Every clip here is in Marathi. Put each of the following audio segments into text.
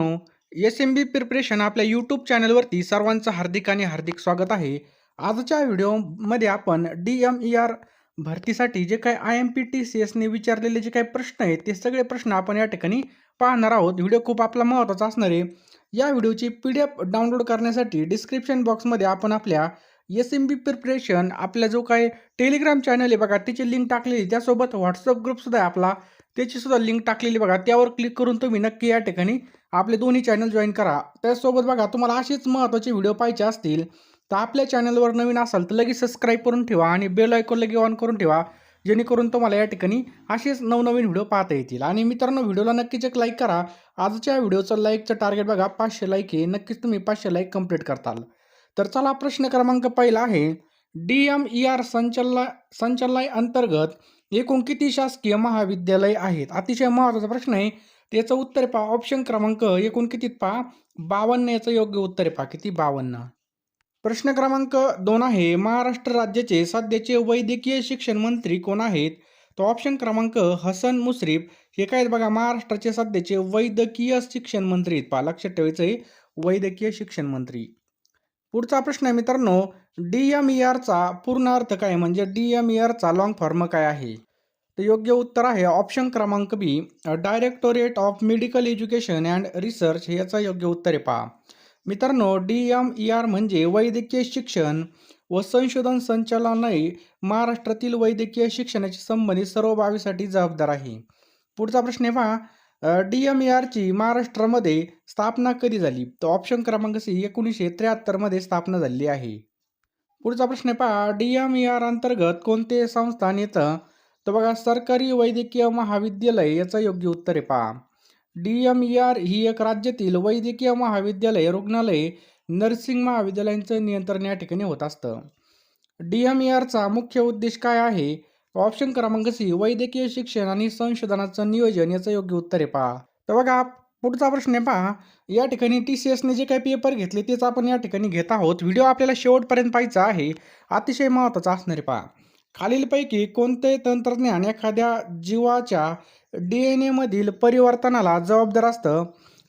एस एम बी प्रिपरेशन आपल्या यूट्यूब चॅनलवरती सर्वांचं हार्दिक आणि हार्दिक स्वागत आहे. आजच्या व्हिडिओमध्ये आपण डी एम ई आर भरतीसाठी जे काही I M P T C एसने विचारलेले जे काही प्रश्न आहेत ते सगळे प्रश्न आपण या ठिकाणी पाहणार आहोत. व्हिडिओ खूप आपला महत्त्वाचा असणार आहे. या व्हिडिओची पी डी एफ डाउनलोड करण्यासाठी डिस्क्रिप्शन बॉक्समध्ये आपण आपल्या एस एम बी प्रिपरेशन आपला जो काही टेलिग्राम चॅनल आहे बघा त्याची लिंक टाकलेली त्यासोबत व्हॉट्सअप ग्रुपसुद्धा आपला. त्याची सुद्धा लिंक टाकलेली बघा. त्यावर क्लिक करून तुम्ही नक्की या ठिकाणी आपले दोन्ही चॅनल जॉईन करा. त्याचसोबत बघा तुम्हाला असेच महत्त्वाचे व्हिडिओ पाहिजे असतील तर आपल्या चॅनलवर नवीन असाल तर लगेच सबस्क्राईब करून ठेवा आणि बेल आयकॉन लगे ऑन करून ठेवा जेणेकरून तुम्हाला या ठिकाणी असेच नवनवीन व्हिडिओ पाहता येतील. आणि मित्रांनो व्हिडिओला नक्कीच एक लाईक करा. आजच्या व्हिडिओचं लाईकचं टार्गेट बघा पाचशे लाईक आहे. नक्कीच तुम्ही पाचशे लाईक कंप्लीट करताल. तर चला प्रश्न क्रमांक पहिला आहे. डी एम ई आर संचलना संचालनालय अंतर्गत एकूण किती शासकीय महाविद्यालय आहेत. अतिशय महत्त्वाचा प्रश्न आहे. त्याचं उत्तर पहा. ऑप्शन क्रमांक एकूण कितीत पहा. बावन्न याचं योग्य उत्तर पहा. किती? बावन्न. प्रश्न क्रमांक दोन आहे. महाराष्ट्र राज्याचे सध्याचे वैद्यकीय शिक्षण मंत्री कोण आहेत? तो ऑप्शन क्रमांक हसन मुश्रीफ. हे काय आहेत बघा? महाराष्ट्राचे सध्याचे वैद्यकीय शिक्षण मंत्री आहेत पहा. लक्षात ठेवायचं आहे. वैद्यकीय शिक्षण मंत्री. पुढचा प्रश्न आहे मित्रांनो. डी एम ई आरचा पूर्ण अर्थ काय? म्हणजे डी एम ई आरचा लॉंग फॉर्म काय आहे? तर योग्य उत्तर आहे ऑप्शन क्रमांक B directorate of medical education and research याचा योग्य उत्तर आहे पहा. मित्रांनो डी एम ई आर म्हणजे वैद्यकीय शिक्षण व संशोधन संचालनालय महाराष्ट्रातील वैद्यकीय शिक्षणाशी संबंधित सर्व बाबीसाठी जबाबदार आहे. पुढचा प्रश्न आहे पहा. डी एम ई आरची महाराष्ट्रामध्ये स्थापना कधी झाली? तर ऑप्शन क्रमांक सी एकोणीसशे त्र्याहत्तरमध्ये स्थापना झालेली आहे. पुढचा प्रश्न आहे पहा. डी एम ई आर अंतर्गत कोणते संस्थान येतं? तर बघा सरकारी वैद्यकीय महाविद्यालय याचं योग्य उत्तर आहे पहा. डी एम ई आर ही एक राज्यातील वैद्यकीय महाविद्यालय रुग्णालय नर्सिंग महाविद्यालयांचं नियंत्रण या ठिकाणी होत असतं. डी एम ई आरचा मुख्य उद्देश काय आहे? ऑप्शन क्रमांक सी वैद्यकीय शिक्षण आणि संशोधनाचं नियोजन याचं योग्य उत्तर आहे पहा. तर बघा पुढचा प्रश्न आहे पहा. या ठिकाणी टी सी एसने जे काही पेपर घेतले तेच आपण या ठिकाणी घेत आहोत. व्हिडिओ आपल्याला शेवटपर्यंत पाहायचा आहे. अतिशय महत्त्वाचा असणारे पहा. खालीलपैकी कोणते तंत्रज्ञान एखाद्या जीवाच्या डी एन एमधील परिवर्तनाला जबाबदार असतं?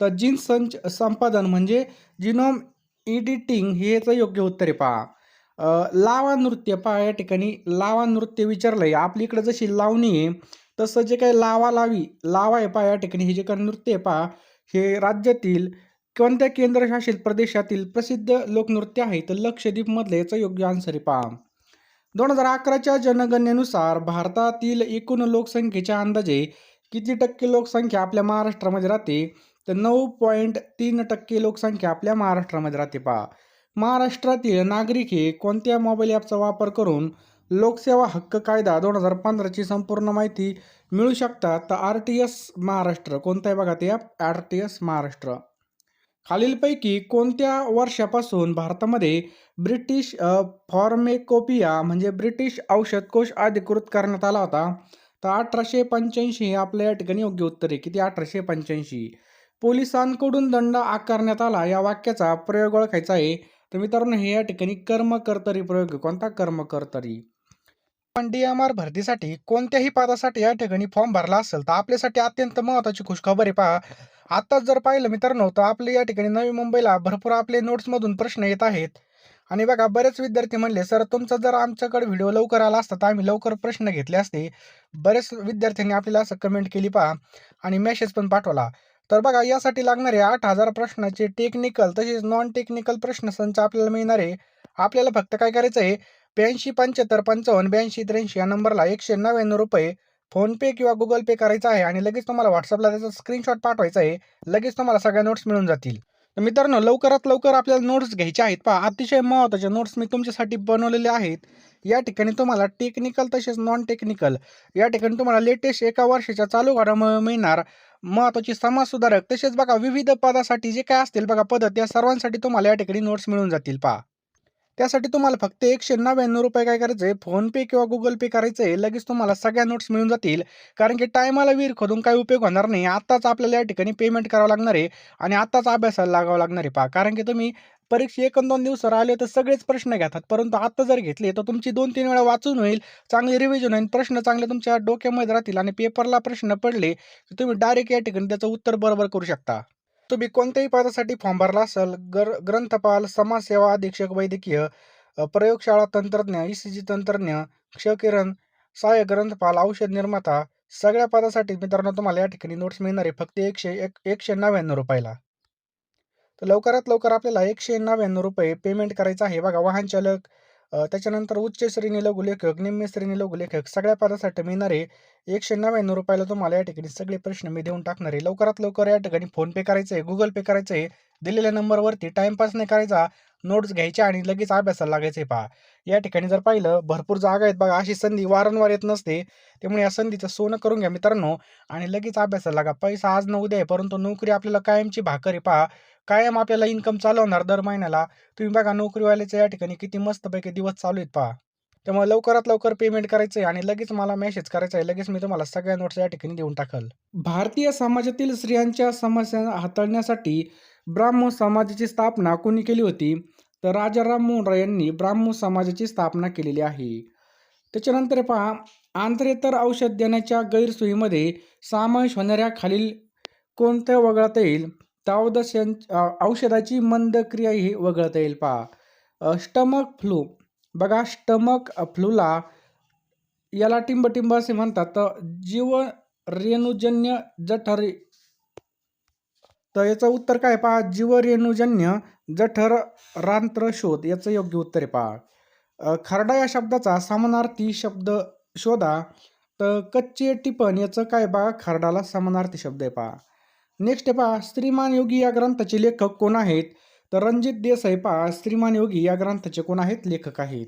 तर जीन संच संपादन म्हणजे जिनोम एडिटिंग हे याचं योग्य उत्तर आहे पहा. लावा नृत्य. पहा या ठिकाणी लावा नृत्य विचारलं आहे आपली इकडं जशी लावणी आहे तसं जे काही लावा लावी लावा आहे पहा या ठिकाणी हे जे काही नृत्य आहे पहा हे राज्यातील कोणत्या केंद्रशासित प्रदेशातील प्रसिद्ध लोकनृत्य आहे? तर लक्षद्वीपमधले याचं योग्य आन्सर आहे पहा दोन हजार अकराच्या जनगणनेनुसार भारतातील एकूण लोकसंख्येच्या अंदाजे किती टक्के लोकसंख्या आपल्या महाराष्ट्रामध्ये राहते? तर नऊ पॉईंट तीन टक्के लोकसंख्या आपल्या महाराष्ट्रामध्ये राहते पहा महाराष्ट्रातील नागरिक हे कोणत्या मोबाईल ॲपचा वापर करून लोकसेवा हक्क कायदा दोन हजार पंधराची संपूर्ण माहिती मिळू शकतात तर आर टी एस महाराष्ट्र कोणतं आहे बघा ते आर टी एस महाराष्ट्र. खालीलपैकी कोणत्या वर्षापासून भारतामध्ये ब्रिटिश फॉर्मेकोपिया म्हणजे ब्रिटिश औषध कोश अधिकृत करण्यात आला होता? तर अठराशे पंच्याऐंशी हे आपल्या या ठिकाणी योग्य उत्तर आहे. किती? अठराशे पंच्याऐंशी. पोलिसांकडून दंड आकारण्यात आला. या वाक्याचा प्रयोग ओळखायचा आहे. तर मित्रांनो हे या ठिकाणी कर्मकर्तरी प्रयोग कोणता कर्म आपण पण डी एम आर भरतीसाठी कोणत्याही पदासाठी या ठिकाणी फॉर्म भरला असेल तर आपल्यासाठी अत्यंत महत्त्वाची खुशखबर आहे पहा. आत्ताच जर पाहिलं मित्रांनो तर आपले या ठिकाणी नवी मुंबईला भरपूर आपले नोट्समधून प्रश्न येत आहेत. आणि बघा बरेच विद्यार्थी म्हणले सर तुमचा जर आमच्याकडे व्हिडिओ लवकर आला असता तर आम्ही लवकर प्रश्न घेतले असते. बरेच विद्यार्थ्यांनी आपल्याला असं कमेंट केली पहा आणि मेसेज पण पाठवला. तर बघा यासाठी लागणारे आठ हजार प्रश्नाचे टेक्निकल तसेच नॉन टेक्निकल प्रश्न संच आपल्याला मिळणार आहे. आपल्याला फक्त काय करायचं आहे ब्याऐंशी पंच्याहत्तर पंचावन्न ब्याऐंशी त्र्याऐंशी या नंबरला एकशे नव्याण्णव रुपये फोनपे किंवा गुगल पे करायचा आहे आणि लगेच तुम्हाला व्हॉट्सअपला त्याचा स्क्रीनशॉट पाठवायचा आहे. लगेच तुम्हाला सगळ्या नोट्स मिळून जातील. तर मित्रांनो लवकरात लवकर आपल्याला नोट्स घ्यायचे आहेत. पहा अतिशय महत्त्वाचे नोट्स मी तुमच्यासाठी बनवलेले आहेत. या ठिकाणी तुम्हाला टेक्निकल तसेच नॉन टेक्निकल या ठिकाणी तुम्हाला लेटेस्ट एका वर्षाच्या चालू घडामुळे मिळणार. महत्त्वाची समाजसुधारक तसेच बघा विविध पदासाठी जे काय असतील बघा पद त्या सर्वांसाठी तुम्हाला या ठिकाणी नोट्स मिळून जातील. पहा. त्यासाठी तुम्हाला फक्त एकशे नव्याण्णव रुपये काय करायचं आहे फोनपे किंवा गुगल पे करायचं आहे लगेच तुम्हाला सगळ्या नोट्स मिळून जातील. कारण की टायमाला विहीर खोदून काही उपयोग होणार नाही. आत्ताच आपल्याला या ठिकाणी पेमेंट करावं लागणार आहे आणि आत्ताच अभ्यासाला लागावं लागणार आहे पहा. कारण की तुम्ही परीक्षा एक दोन दिवस आले तर सगळेच प्रश्न घेतात. परंतु आत्ता जर घेतले तर तुमची दोन तीन वेळा वाचून होईल चांगली रिव्हिजन होईल प्रश्न चांगले तुमच्या डोक्यामध्ये राहतील आणि पेपरला प्रश्न पडले तर तुम्ही डायरेक्ट या ठिकाणी त्याचं उत्तर बरोबर करू शकता. तुम्ही कोणत्याही पदासाठी फॉर्म भरला असेल गर ग्रंथपाल समाजसेवा अधीक्षक वैद्यकीय प्रयोगशाळा तंत्रज्ञ ई सी जी तंत्रज्ञ क्षकिरण सहाय्यक ग्रंथपाल औषध निर्माता सगळ्या पदासाठी मित्रांनो तुम्हाला या ठिकाणी नोट्स मिळणार आहे. फक्त एकशे एक एकशे नव्याण्णव रुपयाला. तर लवकरात लवकर आपल्याला एकशे नव्याण्णव रुपये पेमेंट करायचं आहे. बघा वाहन चालक त्याच्यानंतर उच्च श्रेणी लघुलेखक निम्न श्रेणी लघुलेखक सगळ्या पदासाठी मिळणारे एकशे नव्याण्णव रुपयाला तुम्हाला या ठिकाणी सगळे प्रश्न मी देऊन टाकणार आहे. लवकरात लवकर या ठिकाणी फोन पे करायचं आहे गुगल पे करायचं आहे दिलेल्या नंबरवरती टाइमपास नाही करायचा. नोट्स घ्यायच्या आणि लगेच अभ्यासाला लागायचं आहे पहा. या ठिकाणी जर पाहिलं भरपूर जागा आहेत बघा. अशी संधी वारंवार येत नसते. त्यामुळे या संधीचं सोनं करून घ्या मित्रांनो आणि लगेच अभ्यासाला लागा. पैसा आज न उद्या आहे परंतु नोकरी आपल्याला कायमची भाकर आहे पहा. कायम आपल्याला इन्कम चालू होणार दर महिन्याला. तुम्ही बघा नोकरीवाल्याचं या ठिकाणी किती मस्तपैकी दिवस चालू आहेत पहा. त्यामुळे लवकरात लवकर पेमेंट करायचं आहे आणि लगेच मला मेसेज करायचा आहे. लगेच मी तुम्हाला सगळ्या नोट्स या ठिकाणी देऊन टाकल. भारतीय समाजातील स्त्रियांच्या समस्या हाताळण्यासाठी ब्राह्मण समाजाची स्थापना कोणी केली होती? तर राजाराम मोहन राय यांनी ब्राह्मण समाजाची स्थापना केलेली आहे. त्याच्यानंतर पहा आंतरेतर औषध देण्याच्या गैरसोयीमध्ये समावेश होणाऱ्या खालील कोणत्या वगळता येईल? तावदस यां औषधाची मंद क्रिया ही वगळता येईल पहा. Stomach flu. बघा स्टमक फ्लूला याला टिंबटिंब असे म्हणतात. तर जीव रेणुजन्य जठर तर याचं उत्तर काय पहा? जीवरेणुजन्य जठर रांत्र शोध याचं योग्य उत्तर आहे पहा. खरडा या शब्दाचा समानार्थी शब्द शोधा. तर कच्चे टिपण याचं काय पहा? खरडाला समानार्थी शब्द आहे पहा. नेक्स्ट आहे पहा श्रीमान योगी या ग्रंथाचे लेखक कोण आहेत? तर रणजित देसाई पहा श्रीमान योगी या ग्रंथाचे कोण आहेत? लेखक आहेत.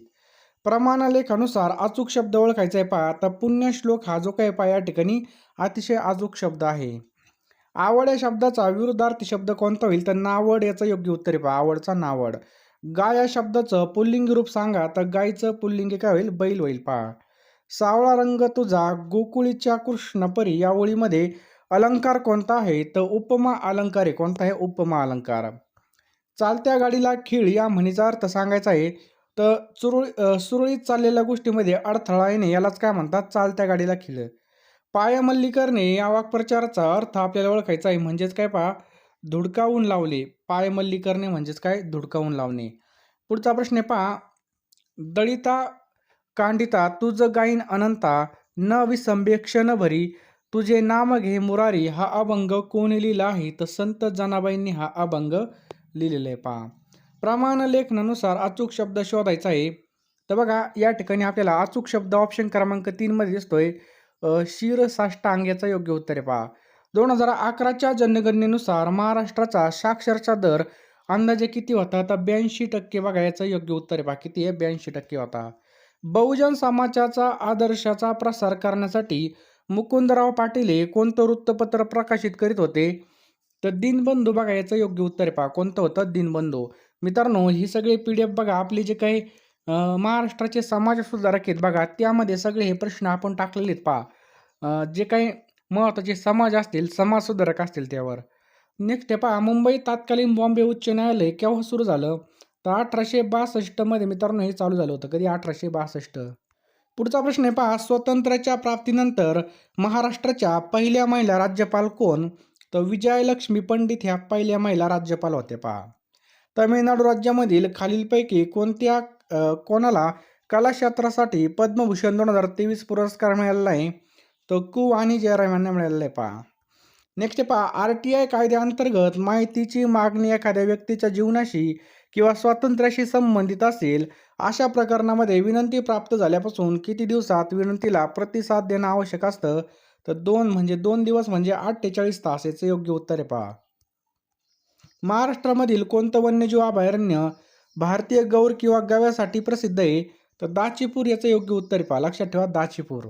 प्रमाणलेखानुसार अचूक शब्द ओळखायचा आहे पहा. तर पुण्यश्लोक हा जो काय पहा या ठिकाणी अतिशय अचूक शब्द आहे. आवड या शब्दाचा विरुद्धार्थी शब्द कोणता होईल? तर नावड याचं योग्य उत्तर आहे पहा आवडचा नावड. गाय या शब्दाचं पुल्लिंगी रूप सांगा तर गायचं पुल्लिंगी काय होईल? बैल होईल पहा. सावळा रंग तुझा गोकुळीच्या कृष्णपरी या ओळीमध्ये अलंकार कोणता आहे? तर उपमा अलंकार आहे. कोणता आहे? उपमा अलंकार. चालत्या गाडीला खीळ या म्हणीचा अर्थ सांगायचा आहे. तर चुरळ सुरळीत चाललेल्या गोष्टीमध्ये अडथळा येणे यालाच काय म्हणतात? चालत्या गाडीला खिळ. पाया करणे या वाक्प्रचाराचा अर्थ आपल्याला ओळखायचा आहे. म्हणजेच काय पहा? धुडकावून लावले. पायमल्ली करणे म्हणजेच काय? धुडकावून लावणे. पुढचा प्रश्न आहे पहा. दळिता कांडिता तुझ गाईन अनंता न विसंबे क्षणभरी तुझे नाम घे मुरारी हा अभंग कोणी लिहिला आहे? तर संत जनाबाईंनी हा अभंग लिहिलेला आहे पहा. प्रमाण लेखनानुसार अचूक शब्द शोधायचा आहे. तर बघा या ठिकाणी आपल्याला अचूक शब्द ऑप्शन क्रमांक तीनमध्ये दिसतोय. शिर साष्टांग योग्य उत्तर आहे पहा. दोन हजार अकराच्या जनगणनेनुसार महाराष्ट्राचा साक्षरता दर अंदाजे किती होता? तर ब्याऐंशी टक्के बघा याचं योग्य उत्तर आहे पहा. किती आहे? ब्याऐंशी टक्के होता. बहुजन समाजाचा आदर्शाचा प्रसार करण्यासाठी मुकुंदराव पाटील हे कोणतं वृत्तपत्र प्रकाशित करीत होते? तर दिनबंधू बघा याचं योग्य उत्तर आहे पहा. कोणतं होतं? दिनबंधू. मित्रांनो ही सगळी पी डी एफ बघा. आपली जे काही महाराष्ट्राचे समाज सुधारक आहेत बघा. त्यामध्ये सगळे हे प्रश्न आपण टाकलेले आहेत पहा. जे काही महत्त्वाचे समाज असतील समाज सुधारक असतील त्यावर. नेक्स्ट आहे पहा मुंबई तात्कालीन बॉम्बे उच्च न्यायालय केव्हा सुरू झालं? तर अठराशे बासष्टमध्ये मित्रांनो हे चालू झालं होतं. कधी? अठराशे बासष्ट. पुढचा प्रश्न आहे पहा स्वातंत्र्याच्या प्राप्तीनंतर महाराष्ट्राच्या पहिल्या महिला राज्यपाल कोण? तर विजयलक्ष्मी पंडित ह्या पहिल्या महिला राज्यपाल होत्या पहा. तमिळनाडू राज्यामधील खालीलपैकी कोणत्या कोणाला कलाक्षेत्रासाठी पद्मभूषण दोन हजार तेवीस पुरस्कार मिळालेला आहे. तर कू आणि जयराम यांना मिळालेला आहे पहा. नेक्स्ट पहा आर टी आय कायद्याअंतर्गत माहितीची मागणी एखाद्या व्यक्तीच्या जीवनाशी किंवा स्वातंत्र्याशी संबंधित असेल अशा प्रकरणामध्ये विनंती प्राप्त झाल्यापासून किती दिवसात विनंतीला प्रतिसाद देणं आवश्यक असतं? तर दोन म्हणजे दोन दिवस म्हणजे अठ्ठेचाळीस तास याचं योग्य उत्तर आहे पहा. महाराष्ट्रामधील कोणतं वन्यजीव अभयारण्य भारतीय गौर किंवा गव्यासाठी प्रसिद्ध आहे तर दाचीपूर याचं योग्य उत्तर पहा. लक्षात ठेवा दाचीपूर.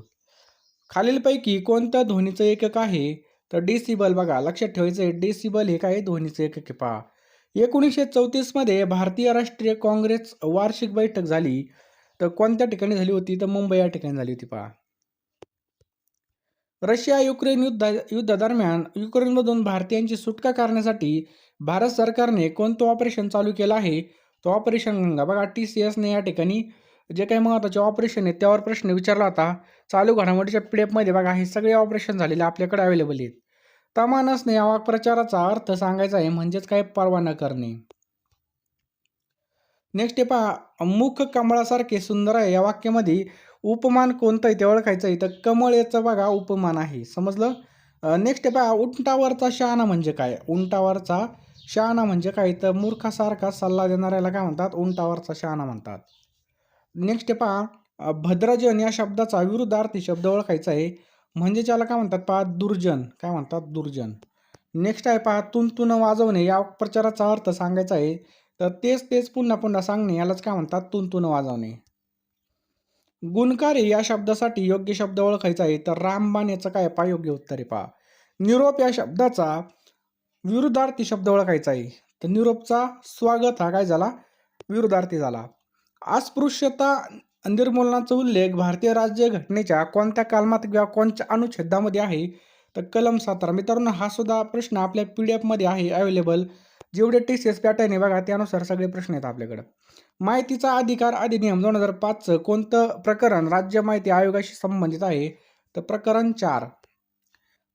खालीलपैकी कोणतं ध्वनीचं एकक आहे? तर डेसिबल बघा लक्षात ठेवायचं आहे डेसिबल हे काय? ध्वनीचं एकक आहे पहा. एकोणीसशे चौतीसमध्ये भारतीय राष्ट्रीय काँग्रेस वार्षिक बैठक झाली. तर कोणत्या ठिकाणी झाली होती? तर मुंबई या ठिकाणी झाली होती पहा. रशिया युक्रेन युद्धा युद्धादरम्यान युक्रेनमधून भारतीयांची सुटका करण्यासाठी भारत सरकारने कोणतं ऑपरेशन चालू केलं आहे? तो ऑपरेशन गंगा. बघा टी सी एसने या ठिकाणी जे काही महत्त्वाचे ऑपरेशन आहेत त्यावर प्रश्न विचारला होता. चालू घडामोडीच्या पी डी एफमध्ये बघा हे सगळे ऑपरेशन झालेले आपल्याकडे अवेलेबल आहेत. तमानसने या वाक्प्रचाराचा अर्थ सांगायचा आहे म्हणजेच काय परवा न करणे. नेक्स्ट आहे पहा मुख कमळासारखे सुंदर आहे. या वाक्यामध्ये उपमान कोणतं आहे ते ओळखायचं आहे. तर कमळ याचं बघा उपमान आहे. समजलं? नेक्स्ट आहे पहा उंटावरचा शहाणा म्हणजे काय? उंटावरचा शहाणा म्हणजे काय? तर मूर्खासारखा सल्ला देणाऱ्याला काय म्हणतात? उंटावरचा शहाणा म्हणतात. नेक्स्ट आहे पहा भद्रजन या शब्दाचा विरुद्धार्थी शब्द ओळखायचा आहे. म्हणजे त्याला काय म्हणतात? पहा दुर्जन. काय म्हणतात? दुर्जन. नेक्स्ट आहे पहा तुंतुन वाजवणे या प्रचाराचा अर्थ सांगायचा आहे. तर तेच तेच पुन्हा पुन्हा सांगणे यालाच काय म्हणतात? तुंतुन वाजवणे. गुणकारी या शब्दासाठी योग्य शब्द ओळखायचा आहे. तर रामबाण याचं काय पहा योग्य उत्तर आहे पहा. निरोप या शब्दाचा विरुद्धार्थी शब्द ओळखायचा आहे. तर निरोपचा स्वागत हा काय झाला? विरुद्धार्थी झाला. अस्पृश्यता निर्मूलनाचा उल्लेख भारतीय राज्य घटनेच्या कोणत्या कलमात किंवा कोणत्या अनुच्छेदामध्ये आहे? तर कलम सतरा. मित्रांनो हा सुद्धा प्रश्न आपल्या पी डी एफमध्ये आहे अवेलेबल जेवढे टी सी एस पॅटर्न आहे बघा त्यानुसार सगळे प्रश्न आहेत आपल्याकडं. माहितीचा अधिकार अधिनियम दोन हजार पाचचं कोणतं प्रकरण राज्य माहिती आयोगाशी संबंधित आहे? तर प्रकरण चार.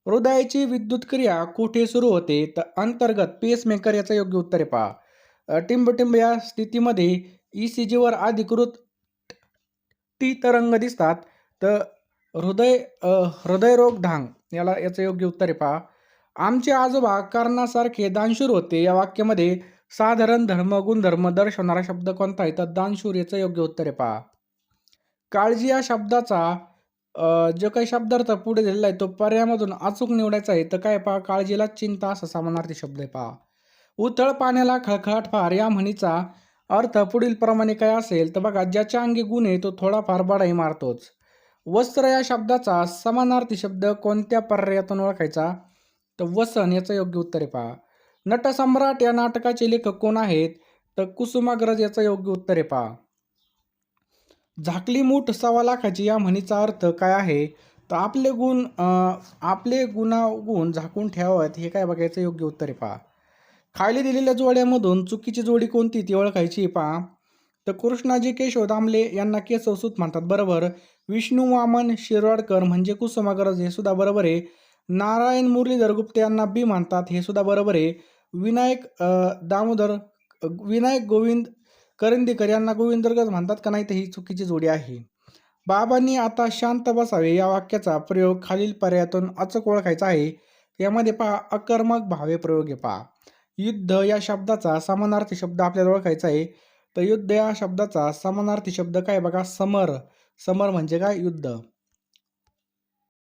हृदयाची विद्युत क्रिया कुठे सुरू होते? तर अंतर्गत पेसमेकर याचं योग्य उत्तर आहे पहा. टिंबटिंब या स्थितीमध्ये ई सी जीवर अधिकृत टी तरंग दिसतात. तर हृदय हृदयरोग ढांग याला याचं योग्य उत्तर आहे पहा. आमचे आजोबा कर्णासारखे दानशूर होते. या वाक्यामध्ये साधारण धर्म गुणधर्म दर्शवणारा शब्द कोणता आहे? तर दानशूर याचं योग्य उत्तर आहे पहा. काळजी या शब्दाचा जो काही शब्दार्थ पुढे दिलेला आहे तो पर्यायामधून अचूक निवडायचा आहे तर काय पहा काळजीला चिंता असा समानार्थी शब्द आहे पहा. उथळ पाण्याला खळखळाट फार या म्हणीचा अर्थ पुढील प्रमाणे काय असेल तर बघा ज्याच्या अंगी गुण आहे तो थोडाफार बडाही मारतोच. वस्त्र या शब्दाचा समानार्थी शब्द कोणत्या पर्यायातून ओळखायचा? तर वसन याचं योग्य उत्तर आहे पहा. नटसम्राट या नाटकाचे लेखक कोण आहेत? तर कुसुमाग्रज याचं योग्य उत्तर आहे पहा. झाकली मूठ सव्वा लाखाची या म्हणीचा अर्थ काय आहे? तर आपले गुण आपले गुणागुण झाकून ठेवावेत हे काय बघायचं? योग्य उत्तर आहे पहा. खाली दिलेल्या जोड्यामधून चुकीची जोडी कोणती ती ओळखायची पहा. तर कृष्णाजी केशव दामले यांना केशवसूत म्हणतात बरोबर. विष्णू वामन शिरवाडकर म्हणजे कुसुमाग्रज हे सुद्धा बरोबर आहे. नारायण मुरलीधर गुप्ते यांना बी म्हणतात हे सुद्धा बरोबर आहे. विनायक दामोदर विनायक गोविंद करंदीकर यांना गोविंदरगज म्हणतात का नाही तर ही चुकीची जोडी आहे. बाबांनी आता शांत बसावे या वाक्याचा प्रयोग खालील पर्यायातून अचूक ओळखायचा आहे. यामध्ये पहा अकर्मक भावे प्रयोग आहे पहा. युद्ध या शब्दाचा समानार्थी शब्द आपल्याला ओळखायचा आहे. तर युद्ध या शब्दाचा समानार्थी शब्द काय बघा समर. समर म्हणजे काय? युद्ध.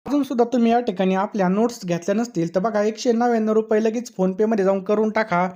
अजून सुद्धा तुम्ही या ठिकाणी आपल्या नोट्स घेतल्या नसतील तर बघा एकशे नव्याण्णव रुपये लगेच फोनपेमध्ये जाऊन करून टाका.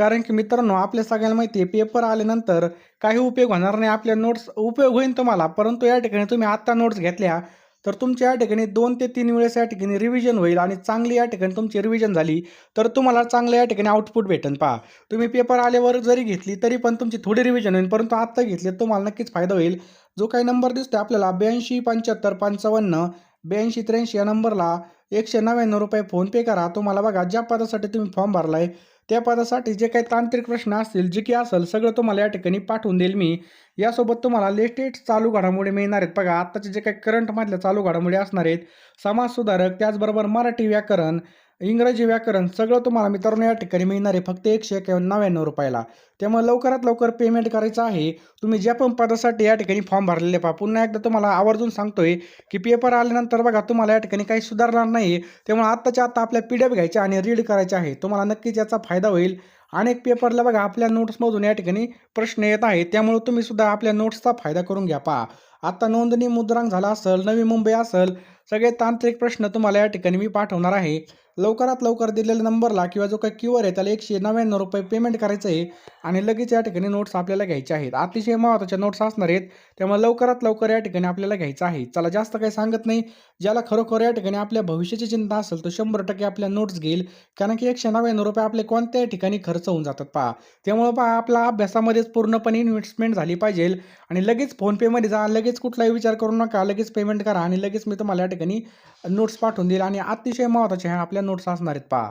कारण की मित्रांनो आपल्या सगळ्यांना माहिती आहे पेपर आल्यानंतर काही उपयोग होणार नाही आपल्या नोट्स उपयोग होईल तुम्हाला. परंतु या ठिकाणी तुम्ही आत्ता नोट्स घेतल्या तर तुमच्या या ठिकाणी दोन ते तीन वेळेस या ठिकाणी रिव्हिजन होईल आणि चांगली या ठिकाणी तुमची रिव्हिजन झाली तर तुम्हाला चांगलं या ठिकाणी आउटपुट भेटेल. पहा तुम्ही पेपर आल्यावर जरी घेतली तरी पण तुमची थोडी रिव्हिजन होईल परंतु आत्ता घेतली तुम्हाला नक्कीच फायदा होईल. जो काही नंबर दिसतो आपल्याला ब्याऐंशी पंच्याहत्तर पंचावन्न ब्याऐंशी त्र्याऐंशी या नंबरला एकशे नव्याण्णव रुपये फोनपे करा. तुम्हाला बघा ज्या पदासाठी तुम्ही फॉर्म भरला आहे त्या पदासाठी जे काही तांत्रिक प्रश्न असतील जे की असेल सगळं तुम्हाला या ठिकाणी पाठवून देईल मी. यासोबत तुम्हाला लेटेस्ट चालू घडामोडी मिळणार आहेत. बघा आत्ताचे जे काही करंटमधल्या चालू घडामोडी असणार आहेत समाजसुधारक त्याचबरोबर मराठी व्याकरण इंग्रजी व्याकरण सगळं तुम्हाला मित्रांनो या ठिकाणी मिळणार आहे. फक्त एकशे नव्याण्णव रुपयाला. त्यामुळे लवकरात लवकर पेमेंट करायचं आहे. तुम्ही ज्या पण पदासाठी या ठिकाणी फॉर्म भरलेले पहा. पुन्हा एकदा तुम्हाला आवर्जून सांगतोय की पेपर आल्यानंतर बघा तुम्हाला या ठिकाणी काही सुधारणार नाही त्यामुळे आत्ताच्या आत्ता आपल्या पी डी एफ घ्यायच्या आणि रीड करायचे आहे. तुम्हाला नक्कीच याचा फायदा होईल. अनेक पेपरला बघा आपल्या नोट्समधून या ठिकाणी प्रश्न येत आहेत. त्यामुळे तुम्ही सुद्धा आपल्या नोट्सचा फायदा करून घ्या पहा. आता नोंदणी मुद्रांक झाला असेल नवी मुंबई असेल सगळे तांत्रिक प्रश्न तुम्हाला या ठिकाणी मी पाठवणार आहे. लवकरात लवकर दिलेल्या नंबरला किंवा जो काही क्यू आहे त्याला एकशे नव्याण्णव रुपये पेमेंट करायचं आहे आणि लगेच या ठिकाणी नोट्स आपल्याला घ्यायचे आहेत. अतिशय महत्त्वाच्या नोट्स असणार आहेत त्यामुळे लवकरात लवकर या ठिकाणी आपल्याला घ्यायचं आहे. चला जास्त काही सांगत नाही. ज्याला खरोखर या ठिकाणी आपल्या भविष्याची चिंता असेल तो शंभर टक्के आपल्या नोट्स घेईल. कारण की एकशे नव्याण्णव रुपये आपले कोणत्याही ठिकाणी खर्च होऊन जातात पहा. त्यामुळे पहा आपला अभ्यासामध्येच पूर्णपणे इन्व्हेस्टमेंट झाली पाहिजे. आणि लगेच फोनपेमध्ये जा लगेच कुठलाही विचार करू नका लगेच पेमेंट करा आणि लगेच मी तुम्हाला या ठिकाणी नोट्स पाठवून देईल आणि अतिशय महत्त्वाचे ह्या आपल्या नोट्स असणार आहेत पहा.